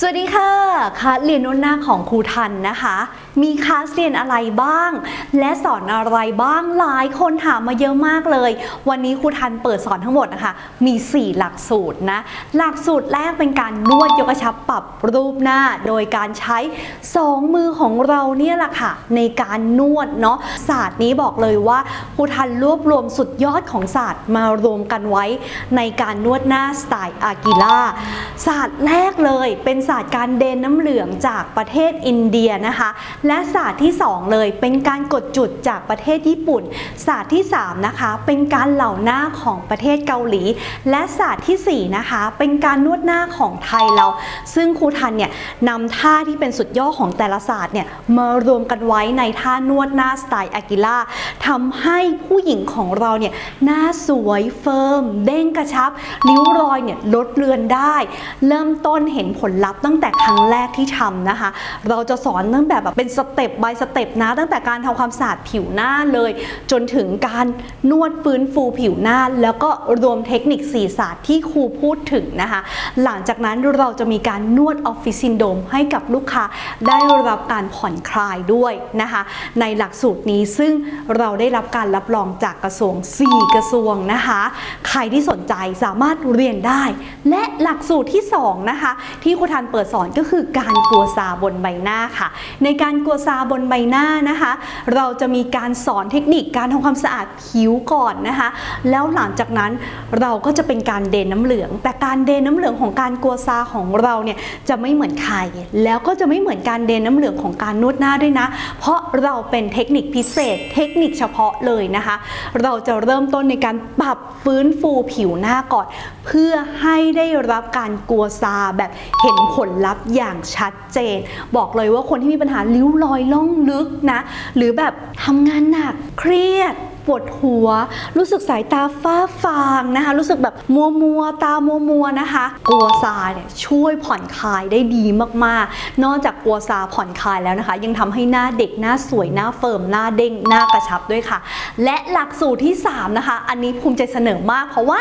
สวัสดีค่ะคลาสเรียนนวดหน้าของครูทันนะคะ มีคลาสเรียนอะไรบ้าง และสอนอะไรบ้างหลายคนถามมาเยอะมากเลย วันนี้ครูทันเปิดสอนทั้งหมดนะคะ มี 4 หลักสูตรนะ หลักสูตรแรกเป็นการนวดยกกระชับปรับรูปหน้า โดยการใช้ 2 มือของเราเนี่ยแหละค่ะ ในการนวดเนาะศาสตร์นี้บอกเลยว่าครูทันรวบรวมสุดยอดของศาสตร์มารวมกันไว้ ในการนวดหน้าสไตล์อากิล่าศาสตร์แรกเลยเป็นศาสตร์การเดนน้ำเหลืองจากประเทศอินเดียนะคะ และศาสตร์ที่ 2 เลยเป็นการกดจุดจากประเทศญี่ปุ่น ศาสตร์ที่ 3 นะคะ เป็นการเหล่าหน้าของประเทศเกาหลี และศาสตร์ทีสี่ 4 นะคะ เป็นการนวดหน้าของไทยเรา ซึ่งครูทันเนี่ยนำท่าที่เป็นสุดยอดของแต่ละศาสตร์เนี่ยมารวมกันไว้ในท่านวดหน้าสไตล์อากิล่าทำให้ผู้หญิงของเราเนี่ยหน้าสวยเฟิร์มเด้งกระชับริ้วรอยเนี่ยลดเลือนได้ เริ่มต้นเห็นผลลัพธ์ตั้งแต่ครั้งแรกที่ทำนะคะ เราจะสอนตั้งแต่แบบเป็นสเต็ป by สเต็ปนะ ตั้งแต่การทำความสะอาดผิวหน้าเลย จนถึงการนวดฟื้นฟูผิวหน้า แล้วก็รวมเทคนิคสีศาสตร์ที่ครูพูดถึงนะคะ หลังจากนั้นเราจะมีการนวดออฟฟิศซินโดมให้กับลูกค้าได้รับการผ่อนคลายด้วยนะคะ ในหลักสูตรนี้ซึ่งเราได้รับการรับรองจากกระทรวง 4 กระทรวงนะคะ ใครที่สนใจสามารถเรียนได้ และหลักสูตรที่ 2 นะคะ ที่ครูทันเปิดสอนก็คือการกลัวซาบนใบหน้าค่ะ ในการกลัวซาบนใบหน้านะคะ เราจะมีการสอนเทคนิคการทำความสะอาดผิวก่อนนะคะ แล้วหลังจากนั้นเราก็จะเป็นการเดนน้ำเหลือง แต่การเดนน้ำเหลืองของการกลัวซาของเราเนี่ยจะไม่เหมือนใครแล้วก็จะไม่เหมือนการเดนน้ำเหลืองของการนวดหน้าด้วยนะ เพราะเราเป็นเทคนิคพิเศษ เทคนิคเฉพาะเลยนะคะ เราจะเริ่มต้นในการปรับฟื้นฟูผิวหน้าก่อน เพื่อให้ได้รับการกลัวซาแบบเห็นผผลลัพธ์อย่างชัดเจน บอกเลยว่าคนที่มีปัญหาริ้วรอยล่องลึกนะ หรือแบบทำงานหนักเครียด ปวดหัว รู้สึกสายตาฟ้าฟางนะคะ รู้สึกแบบมัวมัวตามัวมัวนะคะกัวซาเนี่ยช่วยผ่อนคลายได้ดีมากๆ นอกจากกัวซาผ่อนคลายแล้วนะคะ ยังทำให้หน้าเด็กหน้าสวยหน้าเฟิร์มหน้าเด้งหน้ากระชับด้วยค่ะ และหลักสูตรที่ 3 นะคะ อันนี้ภูมิใจเสนอมาก เพราะว่า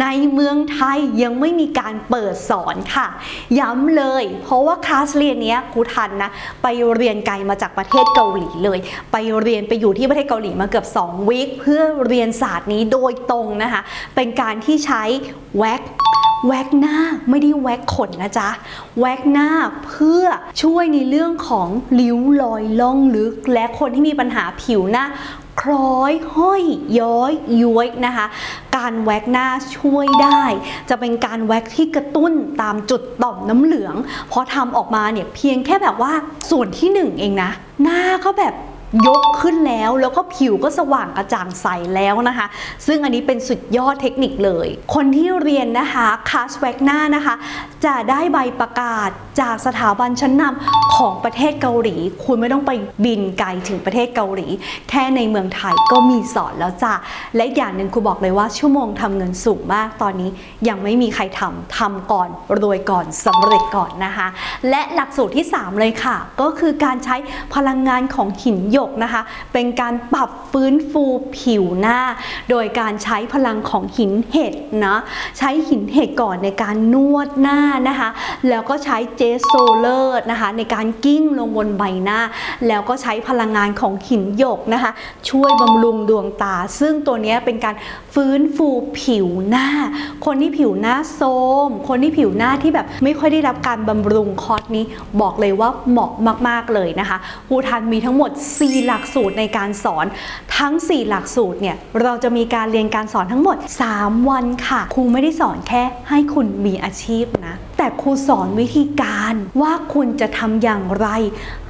ในเมืองไทยยังไม่มีการเปิดสอนค่ะ ย้ำเลย เพราะว่าคลาสเรียนเนี้ยครูทันนะไปเรียนไกลมาจากประเทศเกาหลีเลย ไปเรียนไปอยู่ที่ประเทศเกาหลีมาเกือบ 2 วีคเพื่อเรียนศาสตร์นี้โดยตรงนะคะ เป็นการที่ใช้แว็กแว็กหน้าไม่ได้แว็กขนนะจ๊ะ แว็กหน้าเพื่อช่วยในเรื่องของริ้วรอยล่องลึก และคนที่มีปัญหาผิวหน้าคล้อยห้อยย้อยย้วยนะคะ การแว็กหน้าช่วยได้ จะเป็นการแว็กที่กระตุ้นตามจุดต่อมน้ำเหลืองพอทำออกมาเนี่ยเพียงแค่แบบว่าส่วนที่หนึ่งเองนะ หน้าก็แบบ ยกขึ้นแล้วแล้วก็ผิวก็สว่างกระจ่างใสแล้วนะคะ ซึ่งอันนี้เป็นสุดยอดเทคนิคเลย คนที่เรียนนะคะคาสแวกหน้านะคะ จะได้ใบประกาศจากสถาบันชั้นนำของประเทศเกาหลี คุณไม่ต้องไปบินไกลถึงประเทศเกาหลี แค่ในเมืองไทยก็มีสอนแล้วจ้ะและอย่างหนึ่งครูบอกเลยว่าชั่วโมงทำเงินสูงมากตอนนี้ยังไม่มีใครทำทำก่อนรวยก่อนสำเร็จก่อนนะคะ และหลักสูตรที่ 3 เลยค่ะ ก็คือการใช้พลังงานของหินหยกนะคะ เป็นการปรับฟื้นฟูผิวหน้า โดยการใช้พลังของหินเห็ดนะใช้หินเห็ดก่อนในการนวดหน้านะคะ แล้วก็ใช้เจสโซเลอร์นะคะ ในการกิ้งลงบนใบหน้า แล้วก็ใช้พลังงานของหินหยกนะคะ ช่วยบำรุงดวงตา ซึ่งตัวนี้เป็นการฟื้นฟูผิวหน้า คนที่ผิวหน้าโทมคนที่ผิวหน้าที่แบบไม่ค่อยได้รับการบำรุงคอร์สนี้บอกเลยว่าเหมาะมาก ๆ เลยนะคะครูทันมีทั้งหมด 4หลักสูตรในการสอนทั้ง 4 หลักสูตรเนี่ยเราจะมีการเรียนการสอนทั้งหมด 3 วันค่ะครูไม่ได้สอนแค่ให้คุณมีอาชีพนะแต่ครูสอนวิธีการว่าคุณจะทำอย่างไร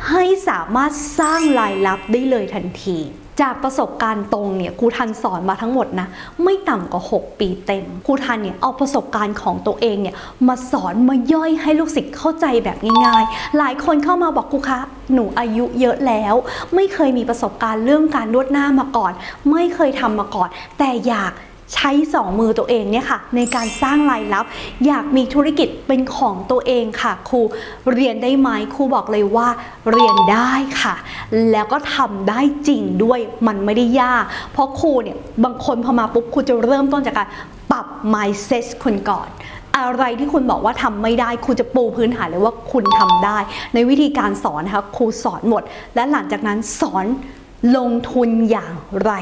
ให้สามารถสร้างรายรับได้เลยทันที จากประสบการณ์ตรงเนี่ยครูทันสอนมาทั้งหมดนะไม่ต่ำกว่า 6 ปีเต็มครูทันเนี่ยเอาประสบการณ์ของตัวเองเนี่ยมาสอนมาย่อยให้ลูกศิษย์เข้าใจแบบง่ายๆ หลายคนเข้ามาบอกครูคะ หนูอายุเยอะแล้ว ไม่เคยมีประสบการณ์เรื่องการนวดหน้ามาก่อน ไม่เคยทำมาก่อน แต่อยาก ใช้สองมือตัวเองเนี่ยค่ะ ในการสร้างรายรับ อยากมีธุรกิจเป็นของตัวเองค่ะ ครูเรียนได้ไหมครูบอกเลยว่า เรียนได้ค่ะ แล้วก็ทำได้จริงด้วยมันไม่ได้ยาก เพราะครูเนี่ยบางคนพอมาปุ๊บครูจะเริ่มต้นจากการปรับ mindset คนก่อนออะไรที่คุณบอกว่าทำไม่ได้ครูจะปูพื้นฐานเลยว่าคุณทำได้ ในวิธีการสอนนะคะครูสอนหมด และหลังจากนั้นสอนลงทุนอย่างไร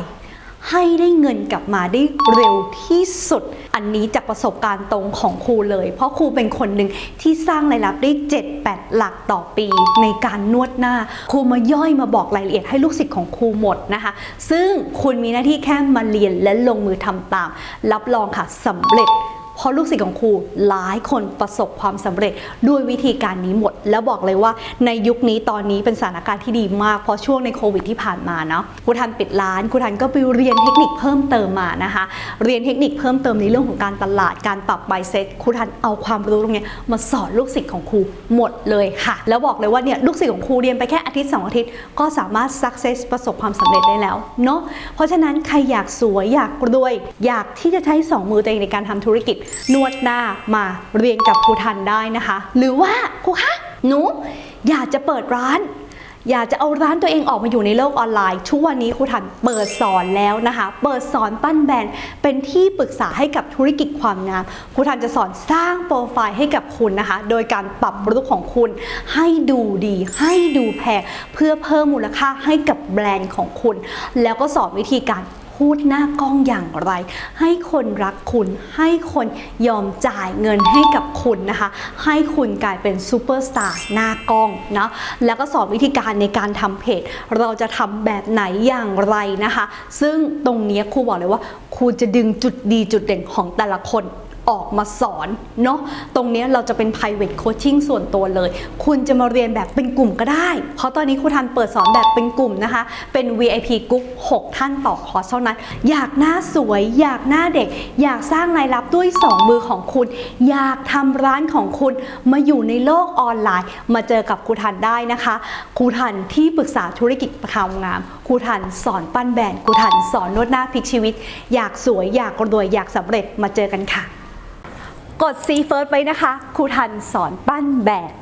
ให้ได้เงินกลับมาได้เร็วที่สุด อันนี้จากประสบการณ์ตรงของครูเลย เพราะครูเป็นคนหนึ่งที่สร้างรายรับได้ 7-8 หลักต่อปีในการนวดหน้า ครูมาย่อยมาบอกรายละเอียดให้ลูกศิษย์ของครูหมดนะคะ ซึ่งคุณมีหน้าที่แค่มาเรียนและลงมือทำตาม รับรองค่ะสำเร็จ เพราะลูกศิษย์ของครูหลายคนประสบความสำเร็จด้วยวิธีการนี้หมด แล้วบอกเลยว่าในยุคนี้ตอนนี้เป็นสถานการณ์ที่ดีมากเพราะช่วงในโควิดที่ผ่านมาเนาะครูทันปิดร้านครูทันก็ไปเรียนเทคนิคเพิ่มเติมมานะคะ เรียนเทคนิคเพิ่มเติมในเรื่องของการตลาดการปรับไบเซ็ตครูทันเอาความรู้ตรงนี้มาสอนลูกศิษย์ของครูหมดเลยค่ะ แล้วบอกเลยว่าเนี่ยลูกศิษย์ของครูเรียนไปแค่อาทิตย์สองอาทิตย์ก็สามารถ success ประสบความสำเร็จได้แล้วเนาะเพราะฉะนั้นใครอยากสวยอยากรวย อยากที่จะใช้สองมือตัวเองในการทำธุรกิจนวดหน้ามาเรียนกับครูทันได้นะคะ หรือว่าครูคะหนูอยากจะเปิดร้านอยากจะเอาร้านตัวเองออกมาอยู่ในโลกออนไลน์ทุกวันนี้ครูทันเปิดสอนแล้วนะคะ เปิดสอนปั้นแบรนด์เป็นที่ปรึกษาให้กับธุรกิจความงามครูทันจะสอนสร้างโปรไฟล์ให้กับคุณนะคะ โดยการปรับรูปของคุณให้ดูดี ให้ดูแพงเพื่อเพิ่มมูลค่าให้กับแบรนด์ของคุณ แล้วก็สอนวิธีการ พูดหน้ากล้องอย่างไร ให้คนรักคุณ ให้คนยอมจ่ายเงินให้กับคุณนะคะ ให้คุณกลายเป็นซูเปอร์สตาร์หน้ากล้องนะแล้วก็สอนวิธีการในการทำเพจ เราจะทำแบบไหนอย่างไรนะคะ ซึ่งตรงนี้ครูบอกเลยว่าครูจะดึงจุดดีจุดเด่นของแต่ละคน ออกมาสอนเนาะตรงนี้เราจะเป็น private coaching ส่วนตัวเลย คุณจะมาเรียนแบบเป็นกลุ่มก็ได้ เพราะตอนนี้ครูทันเปิดสอนแบบเป็นกลุ่มนะคะ เป็น VIP กรุ๊ป6 ท่านต่อคอร์สเท่านั้น อยากหน้าสวย อยากหน้าเด็ก อยากสร้างรายรับด้วย 2 มือของคุณ อยากทำร้านของคุณมาอยู่ในโลกออนไลน์ มาเจอกับครูทันได้นะคะครูทันที่ปรึกษาธุรกิจประคาวงามครูทันสอนปั้นแบรนด์ครูทันสอนนวดหน้าพลิกชีวิต อยากสวยอยากรวยอยากสำเร็จมาเจอกันค่ะ กด C First ไว้นะคะครูทันสอนปั้นแบบ